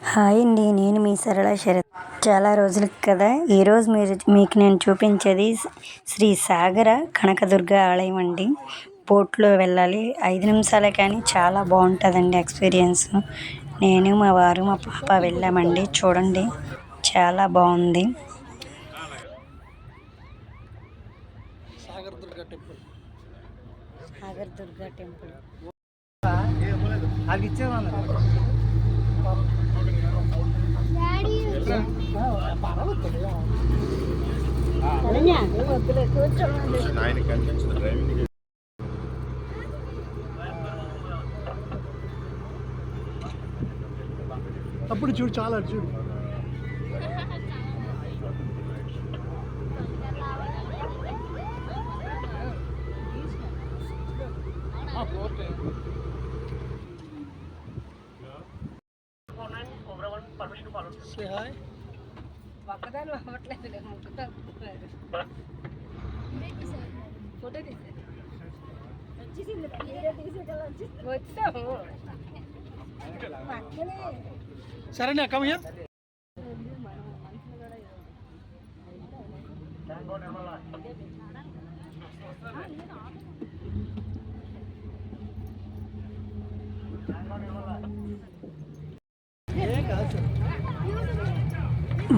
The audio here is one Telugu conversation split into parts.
హాయ్ అండి నేను మీ సరళ శరత్. చాలా రోజులకి కదా ఈరోజు మీరు మీకు నేను చూపించేది శ్రీ సాగర కనకదుర్గ ఆలయం అండి. బోట్లో వెళ్ళాలి ఐదు నిమిషాలే కానీ చాలా బాగుంటుందండి ఎక్స్పీరియన్స్. నేను మా వారు మా పాప వెళ్ళామండి చూడండి చాలా బాగుంది. Sagar Durga temple. Sagar Durga temple driving అప్పుడు చూడు చాలా చూడు. Say hi. ఒక్కదాని అవ్వట్లేదు ఫోటో తీసారు వచ్చాము పక్కనే సరేనా కమ్ హియర్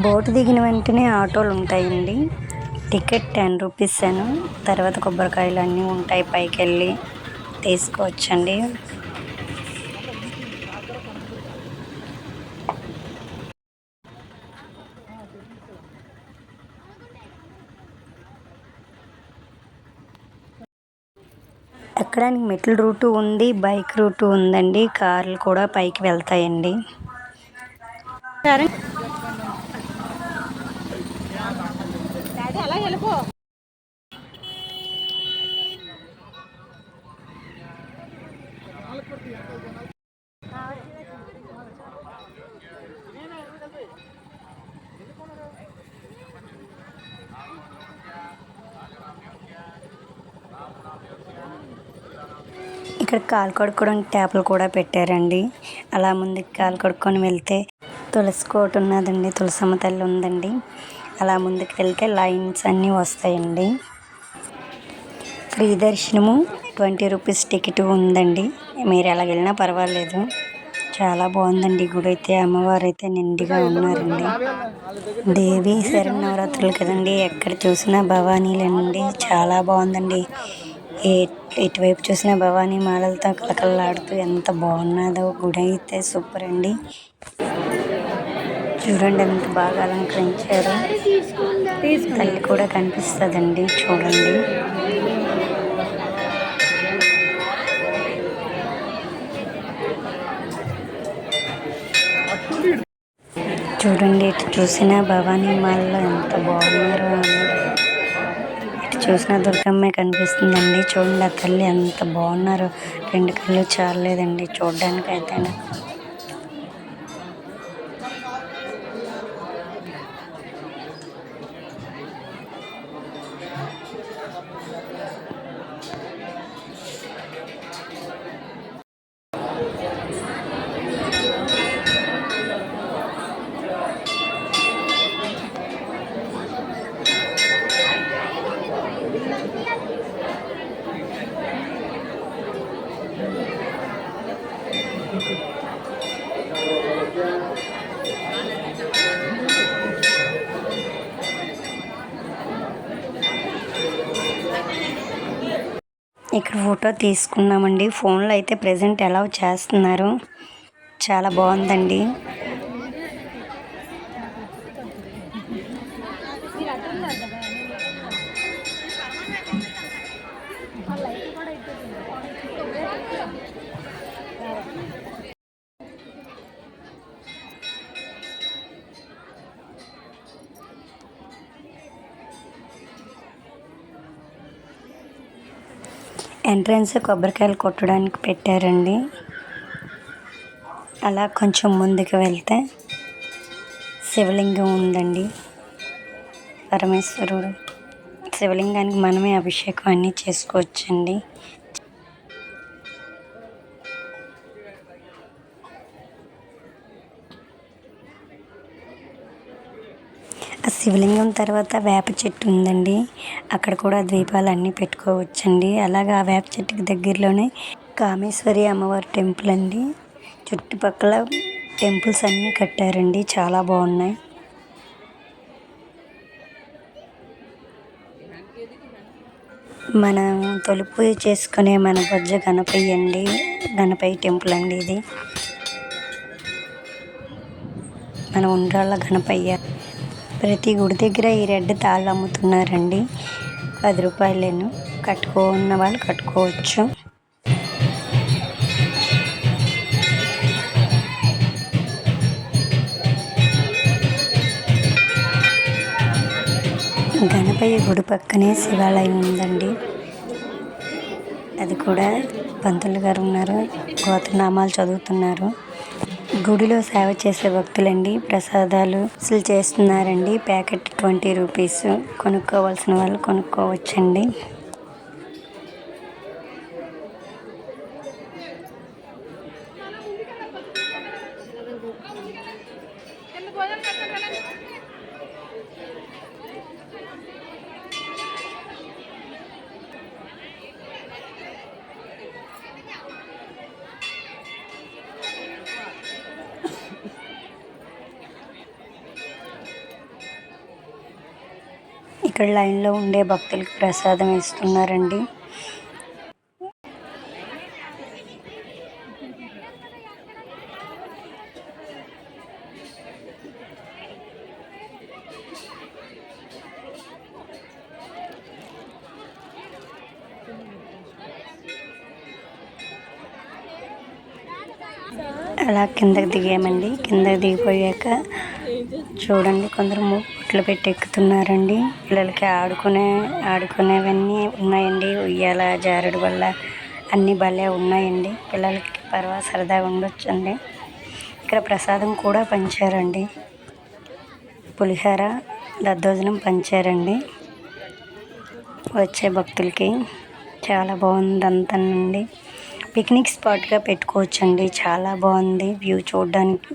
బోటు దిగిన వెంటనే ఆటోలు ఉంటాయండి. టికెట్ టెన్ రూపీస్ అను తర్వాత కొబ్బరికాయలు అన్నీ ఉంటాయి పైకి వెళ్ళి తీసుకోవచ్చండి. ఎక్కడానికి మెట్ల రూటు ఉంది బైక్ రూటు ఉందండి కార్లు కూడా పైకి వెళ్తాయండి. ఇక్కడ కాలు కడుక్కోవడానికి ట్యాప్లు కూడా పెట్టారండి. అలా ముందుకు కాలు కడుక్కొని వెళ్తే తులసి కోట ఉన్నదండి తులసమ్మ తల్లి ఉందండి. అలా ముందుకు వెళ్తే లైన్స్ అన్నీ వస్తాయండి. ఫ్రీ దర్శనము ట్వంటీ రూపీస్ టికెట్ ఉందండి. మీరు ఎలా వెళ్ళినా పర్వాలేదు. చాలా బాగుందండి గుడి అయితే. అమ్మవారు అయితే నిండుగా ఉన్నారండి. దేవి శరణవరాత్రులు కదండి. ఎక్కడ చూసినా భవానీలండి. చాలా బాగుందండి. ఏ ఎటువైపు చూసినా భవానీ మాలలతో కలకలలాడుతూ ఎంత బాగున్నదో గుడి అయితే సూపర్ అండి. చూడండి ఎంత బాగా అలంకరించారు. తల్లి కూడా కనిపిస్తుందండి చూడండి. చూడండి ఇటు చూసిన భవానీ మాల్లో ఎంత బాగున్నారో అన్నారు చూసిన దుర్గమ్మే కనిపిస్తుందండి. చూడండి ఆ తల్లి ఎంత బాగున్నారో. రెండు కళ్ళు చాలలేదండి. చూడడానికి అయితే ఇక్కడ ఫోటో తీసుకున్నామండి. ఫోన్లో అయితే ప్రజెంట్ అలౌ చేస్తున్నారు. చాలా బాగుందండి. ఎంట్రన్స్ కొబ్బరికాయలు కొట్టడానికి పెట్టారండి. అలా కొంచెం ముందుకు వెళ్తే శివలింగం ఉందండి. పరమేశ్వరుడు శివలింగానికి మనమే అభిషేకం అన్నీ చేసుకోవచ్చండి. శివలింగం తర్వాత వేప చెట్టు ఉందండి. అక్కడ కూడా దీపాలు అన్నీ పెట్టుకోవచ్చండి. అలాగే ఆ వేప చెట్టుకి దగ్గరలోనే కామేశ్వరి అమ్మవారి టెంపుల్ అండి. చుట్టుపక్కల టెంపుల్స్ అన్నీ కట్టారండి. చాలా బాగున్నాయి. మనం తొలుపు చేసుకునే మన బొజ్జ గణపయ్య అండి. గణపయ్య టెంపుల్ అండి ఇది. మన ఉండ్రాళ్ళ గణపయ్య. ప్రతి గుడి దగ్గర ఈ రెడ్ తాళ్ళు అమ్ముతున్నారండి. పది రూపాయలేను. కట్టుకున్న వాళ్ళు కట్టుకోవచ్చు. గణపయ్య గుడి పక్కనే శివాలయం ఉందండి. అది కూడా పంతులు గారు ఉన్నారు. గోత్రనామాలు చదువుతున్నారు. గుడిలో సేవ చేసే భక్తులండి ప్రసాదాలు అసలు చేస్తున్నారండి. Packet twenty rupees. కొనుక్కోవాల్సిన వాళ్ళు కొనుక్కోవచ్చండి. ఇక్కడ లైన్లో ఉండే భక్తులకు ప్రసాదం ఇస్తున్నారండి అలా కిందకి దిగామండి కిందకి దిగిపోయాక చూడండి కొందరు మెట్లు పెట్టి ఎక్కుతున్నారండి పిల్లలకి ఆడుకునే ఆడుకునేవన్నీ ఉన్నాయండి. ఉయ్యాల జారుడు వల్ల అన్నీ భలే ఉన్నాయండి. పిల్లలకి పర్వా సరదాగా ఉండొచ్చండి. ఇక్కడ ప్రసాదం కూడా పంచారండి. పులిహోర దద్దోజనం పంచారండి. వచ్చే భక్తులకి చాలా బాగుంది అంతానండి పిక్నిక్ స్పాట్గా పెట్టుకోవచ్చండి. చాలా బాగుంది. వ్యూ చూడడానికి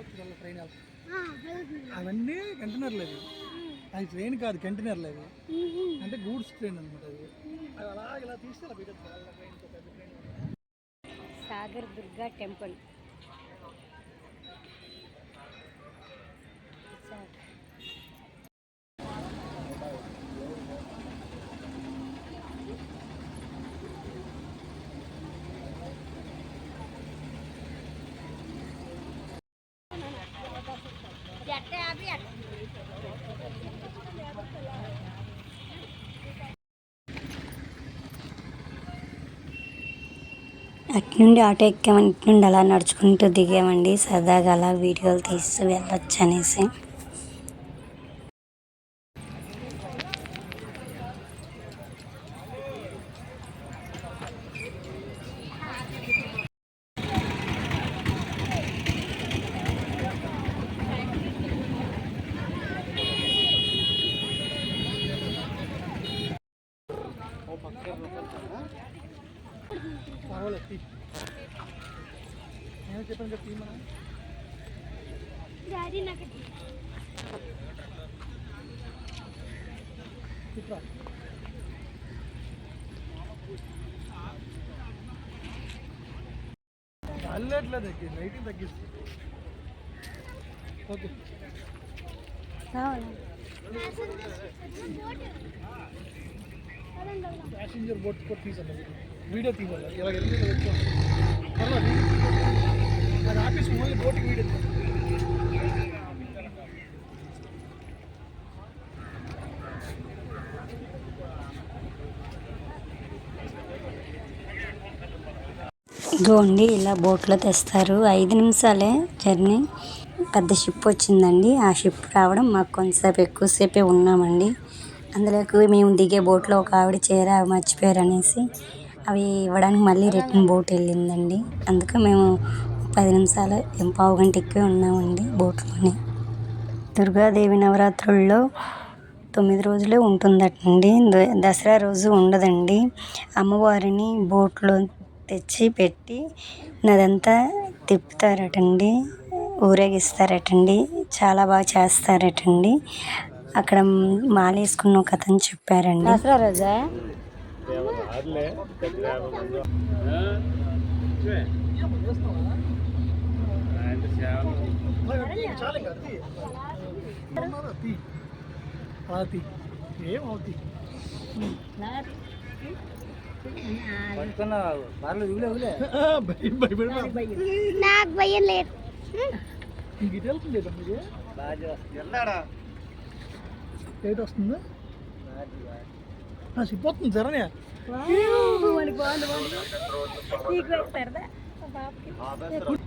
అది ట్రైన్ అవన్నీ కంటైనర్లు అవి. అది ట్రైన్ కాదు కంటైనర్లు అవి. అంటే గూడ్స్ ట్రైన్ అనమాట అది అది అలా ఇలా తీస్తే సాగర్ దుర్గా టెంపుల్. అటు నుండి ఆటో ఎక్కామని ఇటు నుండి అలా నడుచుకుంటూ దిగామండి. సరదాగా అలా వీడియోలు తీస్తూ వెళ్ళొచ్చు అనేసి పర్వాలేదు తీ నేను చెప్పాను కదా తీ మనం ఇట్లా అల్లట్లేదు లైటింగ్ తగ్గిస్తుంది ఓకే ప్యాసింజర్ బోట్ కూడా తీసాను వీడియో తీయాలి ఇలా వెళ్ళి వచ్చాను పర్వాలేదు ఇదిగోండి ఇలా బోట్లో తెస్తారు. ఐదు నిమిషాలే జర్నీ పెద్ద షిప్ వచ్చిందండి. ఆ షిప్ రావడం మాకు కొంతసేపు ఎక్కువసేపే ఉన్నామండి. అందులోకి మేము దిగే బోట్లో ఒక ఆవిడ చీర మర్చిపోయారు అనేసి అవి ఇవ్వడానికి మళ్ళీ రిటర్న్ బోట్ వెళ్ళిందండి. అందుకే మేము పది నిమిషాలు పావు గంట ఎక్కువే ఉన్నామండి బోట్లోనే. దుర్గాదేవి నవరాత్రుల్లో తొమ్మిది రోజులే ఉంటుందటండి. దసరా రోజు ఉండదండి. అమ్మవారిని బోట్లో తెచ్చి పెట్టి నదంతా తిప్పుతారటండి. ఊరేగిస్తారటండి. చాలా బాగా చేస్తారటండి. అక్కడ మాల వేసుకున్న ఒక అతను చెప్పారండి. దసరా రోజా? ఇంకా తీ ఉన్నారా? తీ అలా తీ ఏం అవుతీ భయపడి నాకు భయం లేదు ఇంక ఇటు వెళ్తుందా మీరు లేట్ వస్తుందా షిప్ వస్తుంది జరనే నాకు డౌట్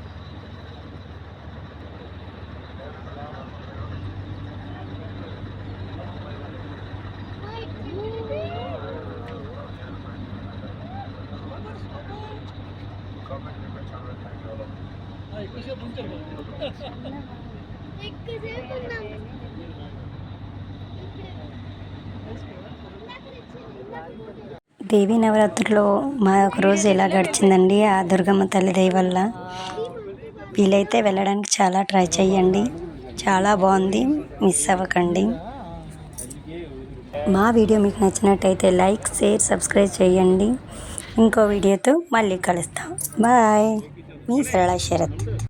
దేవీ నవరాత్రిలో మా ఒక రోజు ఎలా గడిచిందండి ఆ దుర్గమ్మ తల్లి దయ వల్ల. వీలైతే వెళ్ళడానికి చాలా ట్రై చేయండి చాలా బాగుంది మిస్ అవ్వకండి. మా వీడియో మీకు నచ్చినట్టయితే లైక్ షేర్ సబ్స్క్రైబ్ చేయండి ఇంకో వీడియోతో మళ్ళీ కలుస్తాం. బాయ్. మీ సరళ శరత్.